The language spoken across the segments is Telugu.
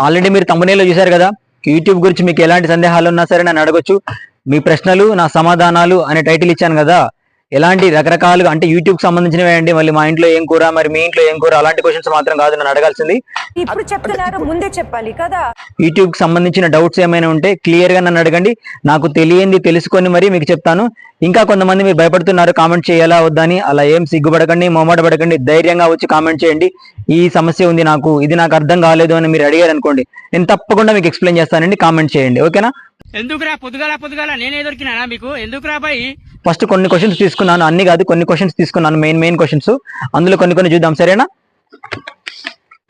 ఆల్రెడీ మీరు తమ్మునేలో చూశారు కదా? యూట్యూబ్ గురించి మీకు ఎలాంటి సందేహాలు ఉన్నా సరే నన్ను అడగొచ్చు. మీ ప్రశ్నలు నా సమాధానాలు అనే టైటిల్ ఇచ్చాను కదా? ఎలాంటి రకరకాలుగా అంటే యూట్యూబ్ సంబంధించినవి అండి మళ్ళీ మా ఇంట్లో ఏం కూర మరి మీ ఇంట్లో ఏం కూర అలాంటి క్వశ్చన్స్ మాత్రం కాదు నన్ను అడగాల్సింది. ఇప్పుడు చెప్తున్నారు ముందే చెప్పాలి కదా. యూట్యూబ్కి సంబంధించిన డౌట్స్ ఏమైనా ఉంటే క్లియర్గా నన్ను అడగండి. నాకు తెలియంది తెలుసుకొని మరి మీకు చెప్తాను. ఇంకా కొంతమంది మీరు భయపడుతున్నారు కామెంట్ చేయాలా వద్దని అలా ఏం సిగ్గుపడకండి మొమ్మట పడకండి ధైర్యంగా వచ్చి కామెంట్ చేయండి. ఈ సమస్య ఉంది నాకు ఇది నాకు అర్థం కాలేదు అని మీరు అడిగారు అనుకోండి నేను తప్పకుండా మీకు ఎక్స్ప్లెయిన్ చేస్తానండి కామెంట్ చేయండి. ఓకేనా? ఎందుకురా పొద్దుగాల పొద్దుగాల నేనే దొరికినానా మీకు? ఎందుకురా బాయ్? ఫస్ట్ కొన్ని క్వశ్చన్స్ తీసుకున్నాను. అన్ని కాదు కొన్ని క్వశ్చన్స్ తీసుకున్నాను. మెయిన్ మెయిన్ క్వశ్చన్స్ అందులో కొన్ని కొన్ని చూద్దాం. సరేనా?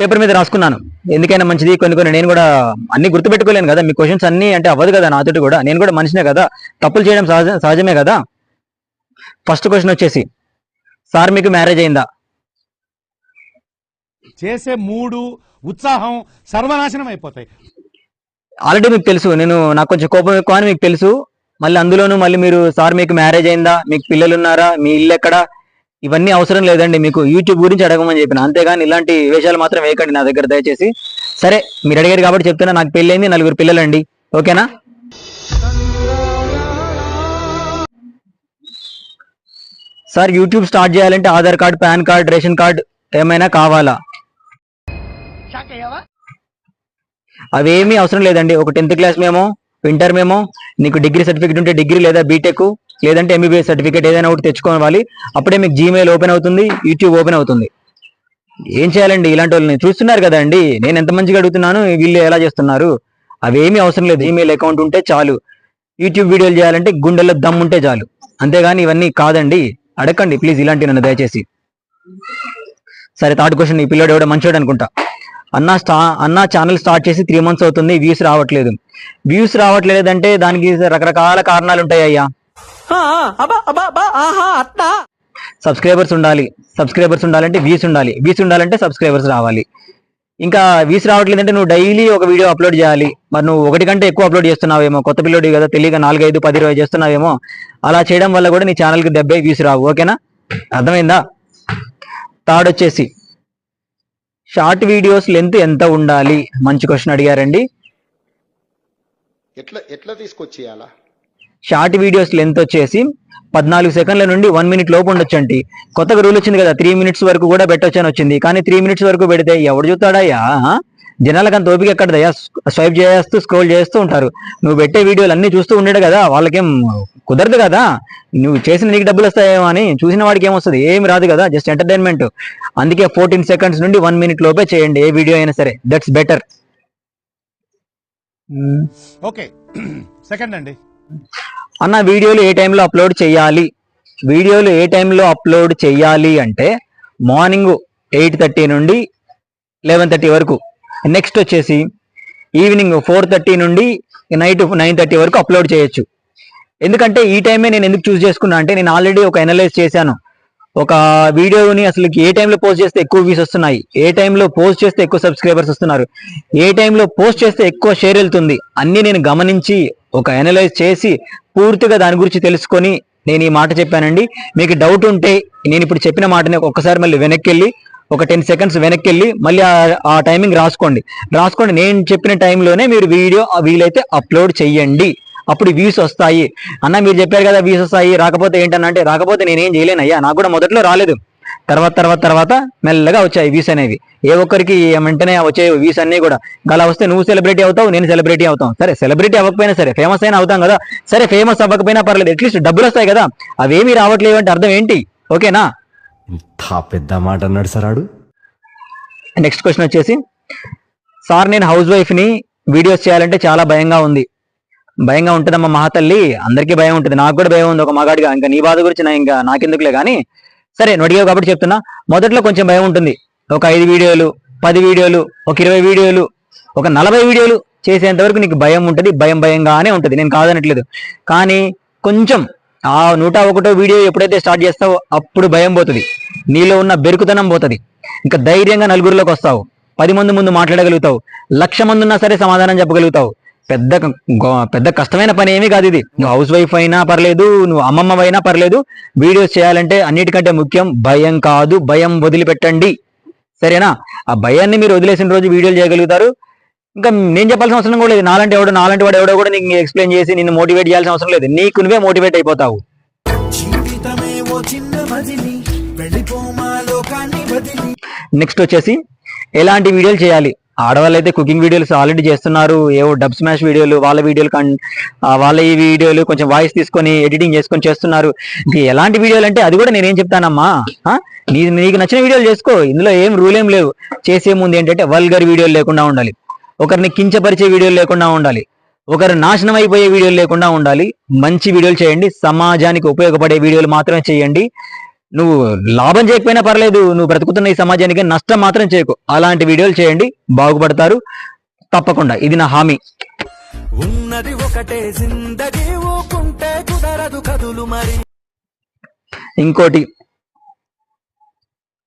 పేపర్ మీద రాసుకున్నాను. ఎందుకైనా మంచిది. కొన్ని కొన్ని నేను కూడా అన్ని గుర్తుపెట్టుకోలేను కదా. మీ క్వశ్చన్స్ అన్ని అంటే అవ్వదు కదా నాతోటి కూడా. నేను కూడా మనిషినే కదా. తప్పులు చేయడం సహజ సహజమే కదా. ఫస్ట్ క్వశ్చన్ వచ్చేసి సార్ మీకు మ్యారేజ్ అయిందా? చేసే మూడు ఉత్సాహం సర్వనాశనం అయిపోతాయి. ఆల్రెడీ మీకు తెలుసు. నేను నాకు కొంచెం కోపం ఎక్కువ అని మీకు తెలుసు. మళ్ళీ అందులోనూ మళ్ళీ మీరు సార్ మీకు మ్యారేజ్ అయిందా? మీకు పిల్లలు ఉన్నారా మీ ఇల్లు ఎక్కడ? ఇవన్నీ అవసరం లేదండి మీకు. యూట్యూబ్ గురించి అడగమని చెప్పిన. అంతేగాని ఇలాంటి వేషాలు మాత్రం వేయకండి నా దగ్గర దయచేసి. సరే మీరు అడిగారు కాబట్టి చెప్తున్నా. నాకు పెళ్ళైంది నలుగురు పిల్లలండి. ఓకేనా? సార్ యూట్యూబ్ స్టార్ట్ చేయాలంటే Aadhaar card PAN card ration card ఏమైనా కావాలా? అవేమీ అవసరం లేదండి. ఒక టెన్త్ క్లాస్ మేమో ఇంటర్ మేము నీకు డిగ్రీ సర్టిఫికేట్ ఉంటే డిగ్రీ లేదా బీటెక్ లేదంటే ఎంబీబీఎస్ సర్టిఫికేట్ ఏదైనా ఒకటి తెచ్చుకోవాలి. అప్పుడే మీకు జీమెయిల్ ఓపెన్ అవుతుంది యూట్యూబ్ ఓపెన్ అవుతుంది. ఏం చేయాలండి ఇలాంటి వాళ్ళని చూస్తున్నారు కదండి నేను ఎంత మంచిగా అడుగుతున్నాను వీళ్ళు ఎలా చేస్తున్నారు? అవేమీ అవసరం లేదు ఈమెయిల్ అకౌంట్ ఉంటే చాలు. యూట్యూబ్ వీడియోలు చేయాలంటే గుండెల్లో దమ్ ఉంటే చాలు. అంతేగాని ఇవన్నీ కాదండి అడగండి ప్లీజ్ ఇలాంటి నన్ను దయచేసి. సరే థర్డ్ క్వశ్చన్ ఈ పిల్లోడు ఎవడో మంచోడు అనుకుంటా. అన్న స్టా అన్న ఛానల్ స్టార్ట్ చేసి త్రీ మంత్స్ అవుతుంది వ్యూస్ రావట్లేదు. వ్యూస్ రావట్లేదు అంటే దానికి రకరకాల కారణాలు ఉంటాయి అయ్యా సబ్స్క్రైబర్స్ ఉండాలి. సబ్స్క్రైబర్స్ ఉండాలంటే వ్యూస్ ఉండాలి. వ్యూస్ ఉండాలంటే సబ్స్క్రైబర్స్ రావాలి. ఇంకా వ్యూస్ రావట్లేదంటే నువ్వు డైలీ ఒక వీడియో అప్లోడ్ చేయాలి. మరి నువ్వు ఒకటి కంటే ఎక్కువ అప్లోడ్ చేస్తున్నావేమో కొత్త పిల్లోడి కదా తెలియక నాలుగైదు పది ఇరవై చేస్తున్నావేమో అలా చేయడం వల్ల కూడా నీ ఛానల్కి డెబ్బై వ్యూస్ రావు. ఓకేనా? అర్థమైందా? థర్డ్ వచ్చేసి షార్ట్ వీడియోస్ లెంత్ ఎంత ఉండాలి? మంచి క్వశ్చన్ అడిగారండి. ఎట్లా ఎట్లా తీసుకొచ్చేయాలా? షార్ట్ వీడియోస్ లెంత్ వచ్చేసి పద్నాలుగు సెకండ్ల నుండి వన్ మినిట్ లోపు ఉండొచ్చు అండి కొత్తగా రూల్ వచ్చింది కదా త్రీ మినిట్స్ వరకు కూడా పెట్టొచ్చు అని వచ్చింది. కానీ త్రీ మినిట్స్ వరకు పెడితే ఎవడు చూస్తాడయ్యా? ఆ? జనాలకు అంత ఓపిక ఎక్కడదయ్యా? స్వైప్ చేస్తూ స్క్రోల్ చేస్తూ ఉంటారు. నువ్వు పెట్టే వీడియోలు అన్ని చూస్తూ ఉండడు కదా వాళ్ళకేం కుదరదు కదా? నువ్వు చేసిన నీకు డబ్బులు వస్తాయేమో అని చూసిన వాడికి ఏమొస్తుంది? ఏమి రాదు కదా జస్ట్ ఎంటర్టైన్మెంట్ అందుకే ఫోర్టీన్ సెకండ్స్ నుండి వన్ మినిట్ లోపే చేయండి ఏ వీడియో అయినా సరే. That's better okay. సెకండ్ అండి. అన్న వీడియోలు ఏ టైంలో అప్లోడ్ చేయాలి? వీడియోలు ఏ టైంలో అప్లోడ్ చేయాలి అంటే మార్నింగ్ ఎయిట్ థర్టీ నుండి లెవెన్ థర్టీ వరకు. నెక్స్ట్ వచ్చేసి ఈవినింగ్ ఫోర్ థర్టీ నుండి నైట్ నైన్ థర్టీ వరకు అప్లోడ్ చేయొచ్చు. ఎందుకంటే ఈ టైమే నేను ఎందుకు చూస్ చేసుకున్నా అంటే నేను ఆల్రెడీ ఒక అనలైజ్ చేశాను. ఒక వీడియోని అసలు ఏ టైంలో పోస్ట్ చేస్తే ఎక్కువ వ్యూస్ వస్తున్నాయి ఏ టైంలో పోస్ట్ చేస్తే ఎక్కువ సబ్స్క్రైబర్స్ వస్తున్నారు ఏ టైంలో పోస్ట్ చేస్తే ఎక్కువ షేర్ వెళ్తుంది అన్ని నేను గమనించి ఒక అనలైజ్ చేసి పూర్తిగా దాని గురించి తెలుసుకొని నేను ఈ మాట చెప్పానండి. మీకు డౌట్ ఉంటే నేను ఇప్పుడు చెప్పిన మాటని ఒక్కసారి మళ్ళీ వెనక్కి వెళ్ళి ఒక టెన్ సెకండ్స్ వెనక్కి వెళ్ళి మళ్ళీ ఆ- ఆ టైమింగ్ రాసుకోండి. రాసుకోండి. నేను చెప్పిన టైంలోనే మీరు వీడియో వీలైతే అప్లోడ్ చెయ్యండి అప్పుడు వ్యూస్ వస్తాయి. అన్న మీరు చెప్పారు కదా వ్యూస్ వస్తాయి. రాకపోతే ఏంటన్నా అంటే రాకపోతే నేనేం చేయలేను అయ్యా నాకు కూడా మొదట్లో రాలేదు. తర్వాత తర్వాత తర్వాత మెల్లగా వచ్చాయి వ్యూస్ అనేవి. ఏ ఒక్కరికి వెంటనే వచ్చే వ్యూస్ అన్ని కూడా. అలా వస్తే నువ్వు సెలబ్రిటీ అవుతావు నేను సెలబ్రిటీ అవుతాం. సరే సెలబ్రిటీ అవ్వకపోయినా సరే ఫేమస్ అయినా అవుతాం కదా. సరే ఫేమస్ అవ్వకపోయినా పర్లేదు. అట్లీస్ట్ డబ్బులు వస్తాయి కదా. అవేమీ రావట్లేవు అంటే అర్థం ఏంటి? ఓకేనా? ఇంత పెద్ద మాట అన్నాడు సరాడు నెక్స్ట్ క్వశ్చన్ వచ్చేసి సార్ నేను హౌస్ వైఫ్ని వీడియోస్ చేయాలంటే చాలా భయంగా ఉంది. భయంగా ఉంటుందమ్మా మహాతల్లి అందరికీ భయం ఉంటుంది. నాకు కూడా భయం ఉంది. ఒక మగాడిగా ఇంకా నీ బాధ గురించి నా ఇంకా నాకెందుకులే కానీ సరే నువ్వు కాబట్టి చెప్తున్నా. మొదట్లో కొంచెం భయం ఉంటుంది. ఒక ఐదు వీడియోలు పది వీడియోలు ఒక ఇరవై వీడియోలు ఒక నలభై వీడియోలు చేసేంత వరకు నీకు భయం ఉంటుంది. భయం భయంగానే ఉంటుంది. నేను కాదనట్లేదు. కానీ కొంచెం ఆ నూట ఒకటో వీడియో ఎప్పుడైతే స్టార్ట్ చేస్తావో అప్పుడు భయం పోతుంది. నీలో ఉన్న బెరుకుతనం పోతుంది. ఇంకా ధైర్యంగా నలుగురిలోకి వస్తావు. పది మంది ముందు మాట్లాడగలుగుతావు. లక్ష మంది ఉన్నా సరే సమాధానం చెప్పగలుగుతావు. పెద్ద పెద్ద కష్టమైన పని ఏమీ కాదు ఇది. నువ్వు హౌస్ వైఫ్ అయినా పర్లేదు నువ్వు అమ్మమ్మ అయినా పర్లేదు. వీడియోస్ చేయాలంటే అన్నిటికంటే ముఖ్యం భయం కాదు భయం వదిలిపెట్టండి. సరేనా? ఆ భయాన్ని మీరు వదిలేసిన రోజు వీడియోలు చేయగలుగుతారు. ఇంకా నేను చెప్పాల్సిన అవసరం కూడా లేదు. నాలంటి ఎవడు నాలంటి వాడు ఎవడో కూడా నీకు ఎక్స్ప్లెయిన్ చేసి నిన్ను మోటివేట్ చేయాల్సిన అవసరం లేదు. నీకు నువ్వే మోటివేట్ అయిపోతావు. నెక్స్ట్ వచ్చేసి ఎలాంటి వీడియోలు చేయాలి? ఆడవాళ్ళు అయితే కుకింగ్ వీడియోస్ ఆల్రెడీ చేస్తున్నారు. ఏవో డబ్ స్మాష్ వీడియోలు వాళ్ళ వీడియోలు వాళ్ళ ఈ వీడియోలు కొంచెం వాయిస్ తీసుకొని ఎడిటింగ్ చేసుకొని చేస్తున్నారు. ఎలాంటి వీడియోలు అంటే అది కూడా నేనేం చెప్తానమ్మా? నీ నీకు నచ్చిన వీడియోలు చేసుకో. ఇందులో ఏం రూల్ ఏం లేవు. చేసే ముందు ఏంటంటే వల్గర్ వీడియోలు లేకుండా ఉండాలి. ఒకరిని కించపరిచే వీడియోలు లేకుండా ఉండాలి. ఒకరు నాశనం అయిపోయే వీడియోలు లేకుండా ఉండాలి. మంచి వీడియోలు చేయండి. సమాజానికి ఉపయోగపడే వీడియోలు మాత్రమే చేయండి. నువ్వు లాభం చేయకపోయినా పర్లేదు నువ్వు బ్రతుకుతున్న ఈ సమాజానికి నష్టం మాత్రం చేయకు. అలాంటి వీడియోలు చేయండి బాగుపడతారు. తప్పకుండా ఇది నా హామీ. ఉన్నది ఒకటే జిందగీ ఊకుంటే కుదరదు కదులు మరి. ఇంకోటి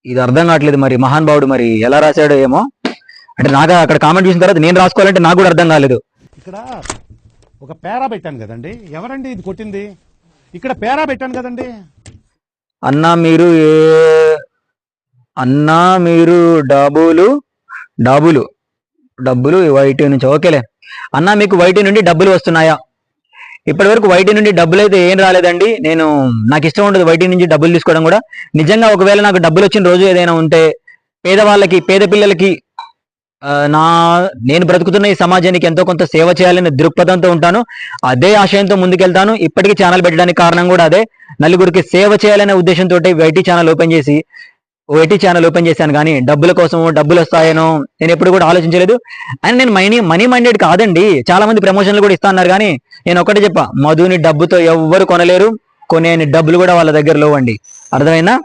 ఇది అర్థం కావట్లేదు మరి మహాన్ భావుడు మరి ఎలా రాశాడో ఏమో. అంటే నాకు అక్కడ కామెంట్ చూసిన తర్వాత నేను రాసుకోవాలంటే నాకు కూడా అర్థం కాలేదు. ఇక్కడ ఒక పేరా పెట్టాను కదండి. ఎవరండి ఇది కొట్టింది? ఇక్కడ పేరా పెట్టాను కదండి. అన్నా మీరు ఏ అన్నా మీరు డబ్బులు డబ్బులు డబ్బులు వైటీ నుంచి ఓకేలే. అన్నా మీకు వైటీ నుండి డబ్బులు వస్తున్నాయా? ఇప్పటి వరకు వైటీ నుండి డబ్బులు అయితే ఏం రాలేదండి. నేను నాకు ఇష్టం ఉండదు వైటీ నుంచి డబ్బులు తీసుకోవడం కూడా. నిజంగా ఒకవేళ నాకు డబ్బులు వచ్చిన రోజు ఏదైనా ఉంటే పేదవాళ్ళకి పేద పిల్లలకి నా నేను బ్రతుకుతున్న ఈ సమాజానికి ఎంతో కొంత సేవ చేయాలనే దృక్పథంతో ఉంటాను. అదే ఆశయంతో ముందుకెళ్తాను. ఇప్పటికీ ఛానల్ పెట్టడానికి కారణం కూడా అదే. నలుగురికి సేవ చేయాలనే ఉద్దేశంతో వైటీ ఛానల్ ఓపెన్ చేసి వైటీ ఛానల్ ఓపెన్ చేశాను కానీ డబ్బుల కోసం డబ్బులు వస్తాయనో నేను ఎప్పుడు కూడా ఆలోచించలేదు. అండ్ నేను మనీ మనీ మైండెడ్ కాదండి. చాలా మంది ప్రమోషన్లు కూడా ఇస్తా అన్నారు కానీ నేను ఒకటే చెప్పా మధుని డబ్బుతో ఎవ్వరు కొనలేరు. కొనే డబ్బులు కూడా వాళ్ళ దగ్గర లేవండి. అర్థమైందా?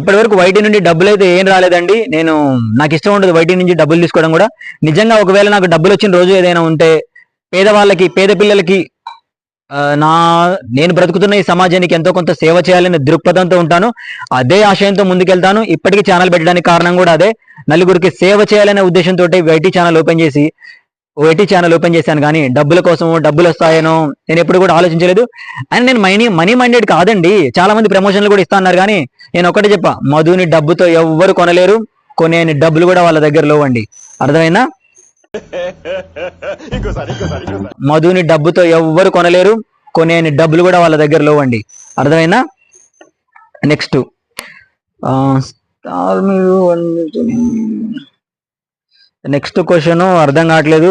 ఇప్పటి వరకు వైటీ నుండి డబ్బులు అయితే ఏం రాలేదండి. నేను నాకు ఇష్టం ఉండదు వైటీ నుంచి డబ్బులు తీసుకోవడం కూడా. నిజంగా ఒకవేళ నాకు డబ్బులు వచ్చిన రోజు ఏదైనా ఉంటే పేదవాళ్ళకి పేద పిల్లలకి నా నేను బ్రతుకుతున్న ఈ సమాజానికి ఎంతో కొంత సేవ చేయాలనే దృక్పథంతో ఉంటాను. అదే ఆశయంతో ముందుకెళ్తాను. ఇప్పటికీ ఛానల్ పెట్టడానికి కారణం కూడా అదే. నలుగురికి సేవ చేయాలనే ఉద్దేశంతో వైటీ ఛానల్ ఓపెన్ చేసి ఓటీ ఛానల్ ఓపెన్ చేశాను కానీ డబ్బుల కోసం డబ్బులు వస్తాయనో నేను ఎప్పుడు కూడా ఆలోచించలేదు. అండ్ నేను మనీ మనీ మైండెడ్ కాదండి. చాలా మంది ప్రమోషన్లు కూడా ఇస్తా అన్నారు కానీ నేను ఒకటే చెప్పా మధుని డబ్బుతో ఎవ్వరు కొనలేరు. కొనే డబ్బులు కూడా వాళ్ళ దగ్గర లేవండి. అర్థమైందా? మధుని డబ్బుతో ఎవ్వరు కొనలేరు. కొనేని డబ్బులు కూడా వాళ్ళ దగ్గర లేవండి అర్థమైనా నెక్స్ట్ నెక్స్ట్ క్వశ్చన్ అర్థం కావట్లేదు.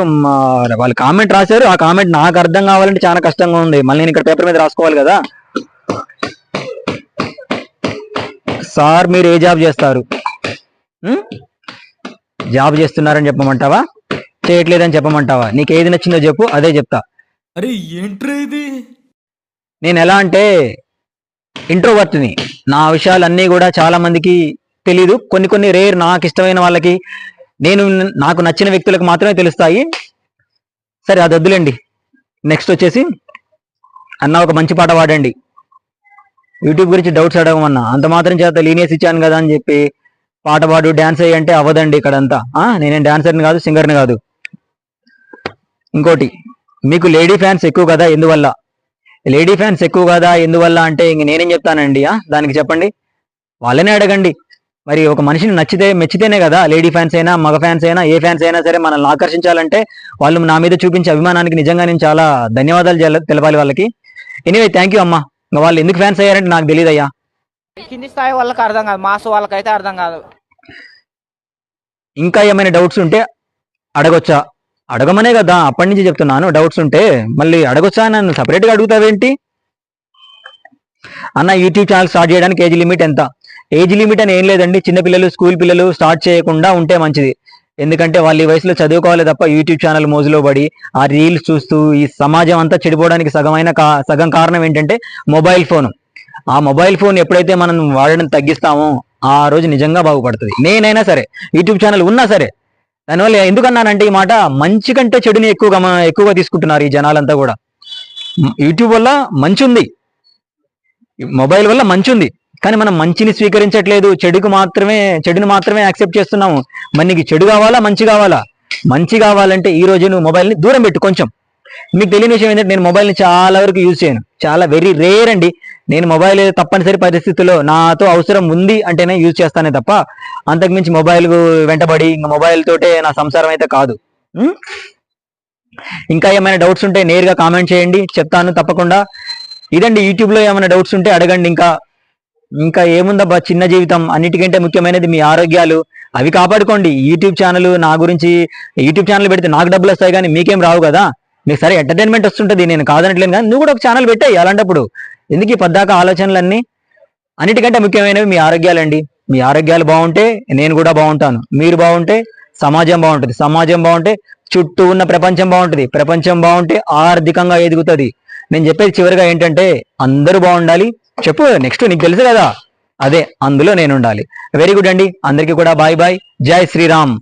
వాళ్ళు కామెంట్ రాశారు. ఆ కామెంట్ నాకు అర్థం కావాలంటే చాలా కష్టంగా ఉంది. మళ్ళీ నేను ఇక్కడ పేపర్ మీద రాసుకోవాలి కదా. సార్ మీరు ఏ జాబ్ చేస్తారు? జాబ్ చేస్తున్నారని చెప్పమంటావా? చేయట్లేదని చెప్పమంటావా? నీకు ఏది నచ్చిందో చెప్పు అదే చెప్తా. అరే ఏంట్రా ఇది? నేను ఎలా అంటే ఇంట్రోవర్ట్ని. నా విషయాలన్నీ కూడా చాలా మందికి తెలీదు. కొన్ని కొన్ని రేర్ నాకు ఇష్టమైన వాళ్ళకి నేను నాకు నచ్చిన వ్యక్తులకు మాత్రమే తెలుస్తాయి. సరే అది వద్దులేండి. నెక్స్ట్ వచ్చేసి అన్న ఒక మంచి పాట పాడండి. యూట్యూబ్ గురించి డౌట్స్ అడగమన్నా. అంత మాత్రం చేత లీనియస్ ఇచ్చాను కదా అని చెప్పి పాట పాడు డాన్స్ అయ్యంటే అవ్వదండి ఇక్కడంతా. నేనేం డాన్సర్ని కాదు సింగర్ని కాదు. ఇంకోటి మీకు లేడీ ఫ్యాన్స్ ఎక్కువ కదా ఎందువల్ల? లేడీ ఫ్యాన్స్ ఎక్కువ కదా ఎందువల్ల అంటే ఇంక నేనేం చెప్తానండి? దానికి చెప్పండి. వాళ్ళనే అడగండి. మరి ఒక మనిషిని నచ్చితే మెచ్చితేనే కదా లేడీ ఫ్యాన్స్ అయినా మగ ఫ్యాన్స్ అయినా ఏ ఫ్యాన్స్ అయినా సరే మనల్ని ఆకర్షించాలంటే వాళ్ళు నా మీద చూపించే అభిమానానికి నిజంగా నేను చాలా ధన్యవాదాలు తెలపాలి వాళ్ళకి. ఎనీవే థ్యాంక్ యూ అమ్మా. ఇంకా వాళ్ళు ఎందుకు ఫ్యాన్స్ అయ్యారంటే నాకు తెలియదు అయ్యా కింది స్థాయి వాళ్ళకి అర్థం కాదు మాస్ వాళ్ళకైతే అర్థం కాదు. ఇంకా ఏమైనా డౌట్స్ ఉంటే అడగొచ్చా? అడగమనే కదా అప్పటి నుంచి చెప్తున్నాను. డౌట్స్ ఉంటే మళ్ళీ అడగొచ్చా? నన్ను సపరేట్గా అడుగుతావేంటి? అన్న యూట్యూబ్ ఛానల్ స్టార్ట్ చేయడానికి ఏజ్ లిమిట్ ఎంత? ఏజ్ లిమిట్ అని ఏం లేదండి. చిన్నపిల్లలు స్కూల్ పిల్లలు స్టార్ట్ చేయకుండా ఉంటే మంచిది. ఎందుకంటే వాళ్ళు ఈ వయసులో చదువుకోవాలి తప్ప యూట్యూబ్ ఛానల్ మోజులో పడి ఆ రీల్స్ చూస్తూ ఈ సమాజం అంతా చెడిపోవడానికి సగమైన కా- సగం కారణం ఏంటంటే మొబైల్ ఫోన్ ఆ మొబైల్ ఫోన్ ఎప్పుడైతే మనం వాడడం తగ్గిస్తామో ఆ రోజు నిజంగా బాగుపడుతుంది. నేనైనా సరే యూట్యూబ్ ఛానల్ ఉన్నా సరే దానివల్ల ఎందుకన్నానంటే ఈ మాట మంచి కంటే చెడుని ఎక్కువగా ఎక్కువగా తీసుకుంటున్నారు ఈ జనాలంతా కూడా. యూట్యూబ్ వల్ల మంచి ఉంది మొబైల్ వల్ల మంచి ఉంది కానీ మనం మంచిని స్వీకరించట్లేదు. చెడుకు మాత్రమే చెడుని మాత్రమే యాక్సెప్ట్ చేస్తున్నాము. మనకి చెడు కావాలా? మంచి కావాలా? మంచి కావాలంటే ఈ రోజు నువ్వు మొబైల్ని దూరం పెట్టు కొంచెం. మీకు తెలియని విషయం ఏంటంటే నేను మొబైల్ని చాలా వరకు యూజ్ చేయను. చాలా వెరీ రేర్ అండి. నేను మొబైల్ తప్పనిసరి పరిస్థితుల్లో నాతో అవసరం ఉంది అంటేనే యూజ్ చేస్తానే తప్ప అంతకుమించి మొబైల్ వెంటబడి ఇంకా మొబైల్ తోటే నా సంసారం అయితే కాదు. ఇంకా ఏమైనా డౌట్స్ ఉంటే నేరుగా కామెంట్ చేయండి చెప్తాను తప్పకుండా. ఇదండి యూట్యూబ్లో ఏమైనా డౌట్స్ ఉంటే అడగండి ఇంకా. ఇంకా ఏముందబ్బా చిన్న జీవితం అన్నిటికంటే ముఖ్యమైనది మీ ఆరోగ్యాలు. అవి కాపాడుకోండి. యూట్యూబ్ ఛానల్ నా గురించి యూట్యూబ్ ఛానల్ పెడితే నాకు డబ్బులు వస్తాయి కానీ మీకేం రావు కదా. మీకు సరే ఎంటర్టైన్మెంట్ వస్తుంటుంది నేను కాదనట్లేను కానీ నువ్వు కూడా ఒక ఛానల్ పెట్టాయి అలాంటప్పుడు. ఎందుకు ఈ పద్దాక ఆలోచనలన్నీ? అన్నిటికంటే ముఖ్యమైనవి మీ ఆరోగ్యాలండి. మీ ఆరోగ్యాలు బాగుంటే నేను కూడా బాగుంటాను. మీరు బాగుంటే సమాజం బాగుంటుంది. సమాజం బాగుంటే చుట్టూ ఉన్న ప్రపంచం బాగుంటుంది. ప్రపంచం బాగుంటే ఆర్థికంగా ఎదుగుతుంది. నేను చెప్పేది చివరిగా ఏంటంటే అందరూ బాగుండాలి. చెప్పు నెక్స్ట్ నీకు తెలుసు కదా? అదే అందులో నేను ఉండాలి వెరీ గుడ్ అండి. అందరికీ కూడా బాయ్ బాయ్. జై శ్రీరామ్.